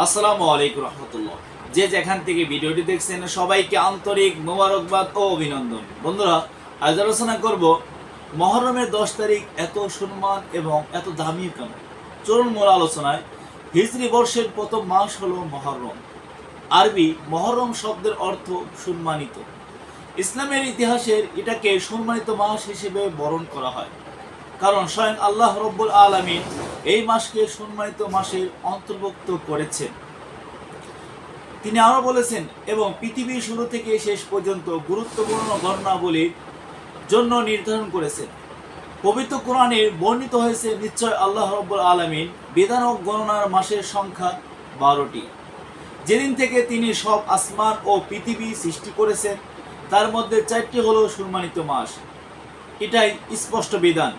আসসালামু আলাইকুম রহমতুল্লাহ। যে যেখান থেকে ভিডিওটি দেখছেন, সবাইকে আন্তরিক মোবারকবাদ ও অভিনন্দন। বন্ধুরা, আজ আলোচনা করব মহরমের দশ তারিখ এত সম্মান এবং এত দামি কেন? চরণ মূল আলোচনায়। হিজরি বর্ষের প্রথম মাস হলো মহরম। আরবি মহরম শব্দের অর্থ সম্মানিত। ইসলামের ইতিহাসের এটাকে সম্মানিত মাস হিসেবে বরণ করা হয়। কারণ স্বয়ং আল্লাহ রব্বুল আলমিন এই মাসকে সম্মানিত মাসের অন্তর্ভুক্ত করেছেন। তিনি আরও বলেছেন, এবং পৃথিবীর শুরু থেকে শেষ পর্যন্ত গুরুত্বপূর্ণ ঘটনাবলীর জন্য নির্ধারণ করেছেন। পবিত্র কোরআনে বর্ণিত হয়েছে, নিশ্চয় আল্লাহ রব্বুল আলমিন বিধান ও গণনার মাসের সংখ্যা বারোটি। যেদিন থেকে তিনি সব আসমান ও পৃথিবী সৃষ্টি করেছেন, তার মধ্যে চারটি হলো সম্মানিত মাস। এটাই স্পষ্ট বিধান।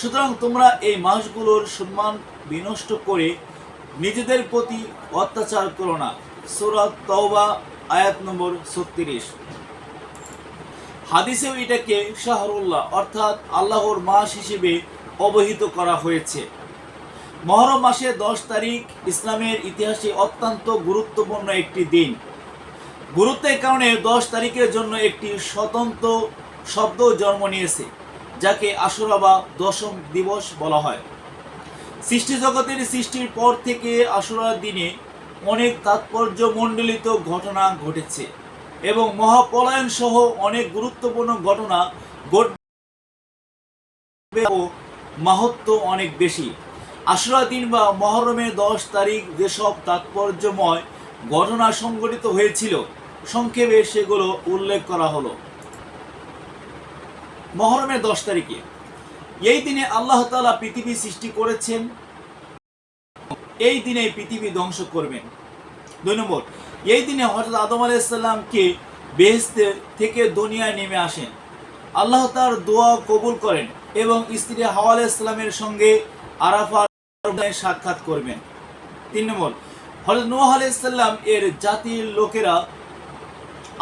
সুতরাং তোমরা এই মাসগুলোর সম্মান বিনষ্ট করে নিজেদের প্রতি অত্যাচার করো না। সুরাত তওবা, আয়াত নম্বর ছত্রিশ। হাদিসেও এটাকে শাহরুল্লাহ অর্থাৎ আল্লাহর মাস হিসেবে অবহিত করা হয়েছে। মহরম মাসে দশ তারিখ ইসলামের ইতিহাসে অত্যন্ত গুরুত্বপূর্ণ একটি দিন। গুরুত্বের কারণে দশ তারিখের জন্য একটি স্বতন্ত্র শব্দ জন্ম নিয়েছে। যাকে আশুরা বা দশম দিবস বলা হয়। সৃষ্টি জগতের সৃষ্টির পর থেকে আশুরার দিনে অনেক তাৎপর্য মণ্ডলিত ঘটনা ঘটেছে এবং মহাপলায়ন সহ অনেক গুরুত্বপূর্ণ ঘটনা ঘটবে ও মাহাত্ম অনেক বেশি। আশুরা দিন বা মহরমের দশ তারিখ যেসব তাৎপর্যময় ঘটনা সংঘটিত হয়েছিল, সংক্ষেপে সেগুলো উল্লেখ করা হলো। মহরমের দশ তারিখে। এই দিনে আল্লাহ তালা পৃথিবী সৃষ্টি করেছেন। এই দিনে পৃথিবী ধ্বংস করবেন। দুই নম্বর, এই দিনে হজরত আদম আলাইসাল্লামকে বেহেস্তে থেকে দুনিয়ায় নেমে আসেন। আল্লাহ তার দোয়া কবুল করেন এবং স্ত্রী হাওয়া আলাইসাল্লামের সঙ্গে আরাফার সাক্ষাৎ করবেন। তিন নম্বর হজরত নোহ আলাইসাল্লাম এর জাতির লোকেরা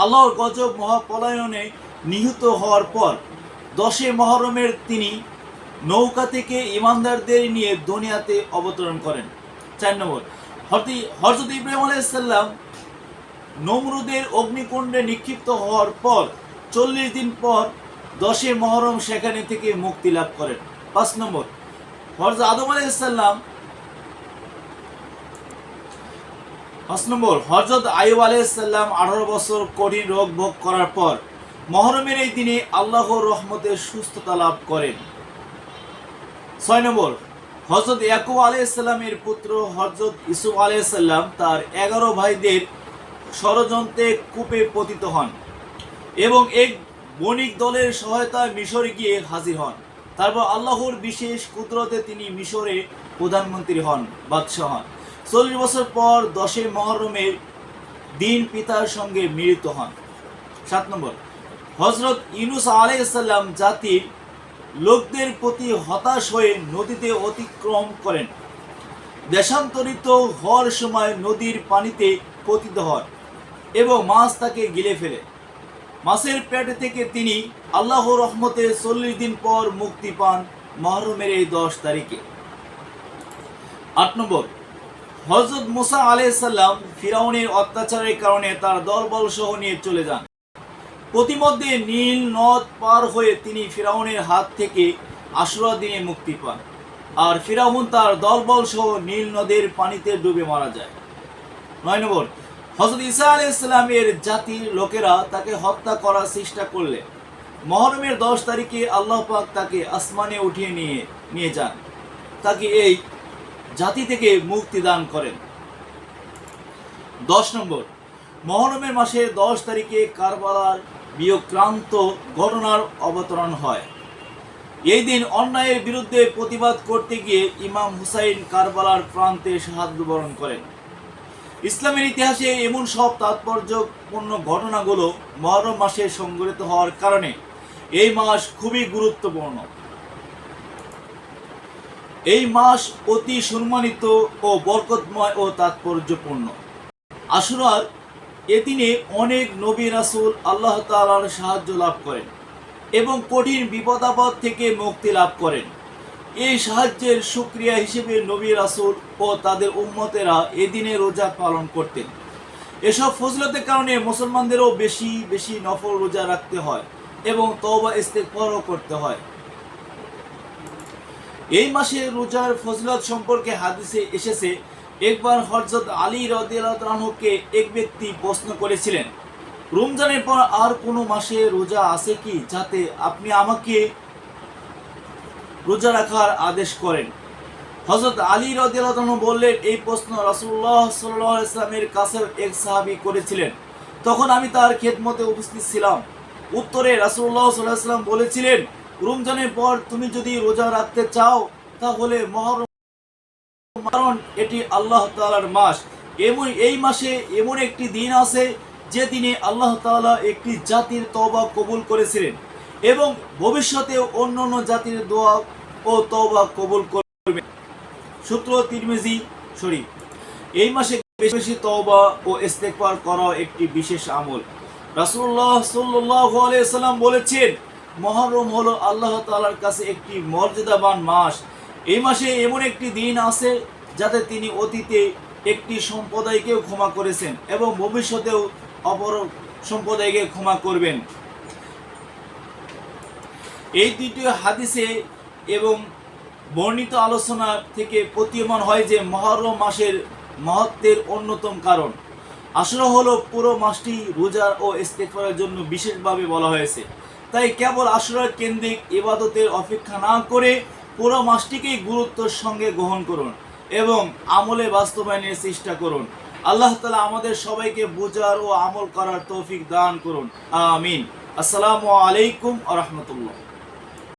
আল্লাহর গজব মহাপলায়নে নিহত হওয়ার পর দশে মহরমের তিনি নৌকা থেকে ইমানদারদের নিয়ে দুনিয়াতে অবতরণ করেন। চার নম্বর হজরত ইব্রাহিম আলাইসাল্লাম নমরুদের অগ্নিকুণ্ডে নিক্ষিপ্ত হওয়ার পর চল্লিশ দিন পর দশে মহরম সেখানে থেকে মুক্তি লাভ করেন। পাঁচ নম্বর হজরত আদম আলাইসাল্লাম পাঁচ নম্বর হরজত আইব আলাইসাল্লাম আঠারো বছর কঠিন রোগ ভোগ করার পর মহরমের এই দিনে আল্লাহর রহমতের সুস্থতা লাভ করেন। ছয় নম্বর হজরত ইয়াকুব আলাইসাল্লামের পুত্র হজরত ইসুফ আলাইসাল্লাম তার এগারো ভাইদের ষড়যন্ত্রে কূপে পতিত হন এবং এক বণিক দলের সহায়তায় মিশরে গিয়ে হাজির হন। তারপর আল্লাহর বিশেষ কুদরতে তিনি মিশরে প্রধানমন্ত্রী হন, বাদশাহ হন। চল্লিশ বছর পর দশে মহরমের দিন পিতার সঙ্গে মিলিত হন। সাত নম্বর হজরত ইনুস আলাইসাল্লাম জাতির লোকদের প্রতি হতাশ হয়ে নদীতে অতিক্রম করেন। দেশান্তরিত হওয়ার সময় নদীর পানিতে পতিত হন এবং মাছ তাকে গিলে ফেলে। মাছের পেট থেকে তিনি আল্লাহ রহমতে চল্লিশ দিন পর মুক্তি পান মহরমের এই দশ তারিখে। আট নম্বর হজরত মুসা আলাইসাল্লাম ফিরাউনের অত্যাচারের কারণে তার দলবল সহ নিয়ে চলে যান। প্রতিমধ্যে নীল নদ পার হয়ে তিনি ফিরাউনের হাত থেকে আশুরা দিনে মুক্তি পান। আর ফিরাউন তার দলবল সহ নীল নদের পানিতে ডুবে মারা যায়। নয় নম্বর হজরত ইসা আলি ইসলামের জাতির লোকেরা তাকে হত্যা করার চেষ্টা করলে। মহরমের দশ তারিখে আল্লাহ পাক তাকে আসমানে উঠিয়ে নিয়ে নিয়ে যান। তাকে এই জাতি থেকে মুক্তি দান করেন। দশ নম্বর, মহরমের মাসের দশ তারিখে কারবালার বিয়োক্রান্ত ঘটনার অবতরণ হয়। এই দিন অন্যায়ের বিরুদ্ধে প্রতিবাদ করতে গিয়ে ইমাম হুসাইন কারবালার প্রান্তে সাহায্য বরণ করেন। ইসলামের ইতিহাসে এমন সব তাৎপর্যপূর্ণ ঘটনাগুলো মহরম মাসে সংগঠিত হওয়ার কারণে এই মাস খুবই গুরুত্বপূর্ণ। এই মাস অতি সম্মানিত ও বরকতময় ও তাৎপর্যপূর্ণ। আশুরার এ দিনে অনেক নবী রাসুল আল্লাহ তালার সাহায্য লাভ করেন এবং কঠিন বিপদাপদ থেকে মুক্তি লাভ করেন। এই সাহায্যের সুক্রিয়া হিসেবে নবী রাসূল ও তাদের উম্মতেরা এদিনে রোজা পালন করতেন। এসব ফজলতের কারণে মুসলমানদেরও বেশি বেশি নফল রোজা রাখতে হয় এবং তওবা ইস্তেগফারও করতে হয়। এই মাসে রোজার ফজলত সম্পর্কে হাদিসে এসেছে একবার হযরত আলী রাদিয়াল্লাহু আনহুকে এক ব্যক্তি প্রশ্ন করেছিলেন, রমজানের পর আর কোনো মাসে রোজা আছে কি যাতে আপনি আমাকে রোজা রাখার আদেশ করেন? হজরত আলী রাদিয়াল্লাহু বললেন, এই প্রশ্ন রাসূলুল্লাহ সাল্লাল্লাহু আলাইহি সাল্লামের কাছে এক সাহাবী করেছিলেন। তখন আমি তার খেদমতে উপস্থিত ছিলাম। উত্তরে রাসূলুল্লাহ সাল্লাল্লাহু আলাইহি সাল্লাম বলেছিলেন, রমজানের পর তুমি যদি রোজা রাখতে চাও, তাহলে মহরম কারণ এটি আল্লাহ তাআলার মাস। এমন এই মাসে এমন একটি দিন আছে যে দিনে আল্লাহ তাআলা একটি জাতির তওবা কবুল করেছিলেন এবং ভবিষ্যতে অন্য অন্য জাতির দোয়া ও তওবা কবুল করবেন। সূত্র তিরমিজি শরীফ। এই মাসে বেশি বেশি তওবা ও ইস্তেগফার করা একটি বিশেষ আমল। আলাইহি সাল্লাম বলেছেন মুহররম হলো আল্লাহ তাআলার কাছে একটি মর্যাদাবান মাস। এই মাসে এমন একটি দিন আছে যাতে তিনি অতীতে একটি সম্প্রদায়কেও ক্ষমা করেছেন এবং ভবিষ্যতেও অপর সম্প্রদায়কে ক্ষমা করবেন। এই দুটি হাদিসে এবং বর্ণিত আলোচনা থেকে প্রতীয়মান হয় যে মহরম মাসের মহত্বের অন্যতম কারণ। আসলে হলো পুরো মাসটি রোজা ও ইস্তেগফারের জন্য বিশেষভাবে বলা হয়েছে। তাই কেবল আশুরার কেন্দ্রিক ইবাদতের অপেক্ষা না করে পুরো মাসটিকেই গুরুত্বের সঙ্গে গ্রহণ করুন। এবং আমলে বাস্তবায়নের চেষ্টা করুন। আল্লাহ তালা আমাদের সবাইকে বোঝার ও আমল করার তৌফিক দান করুন। আমিন। আসসালামু আলাইকুম আ রহমতুল্লাহ।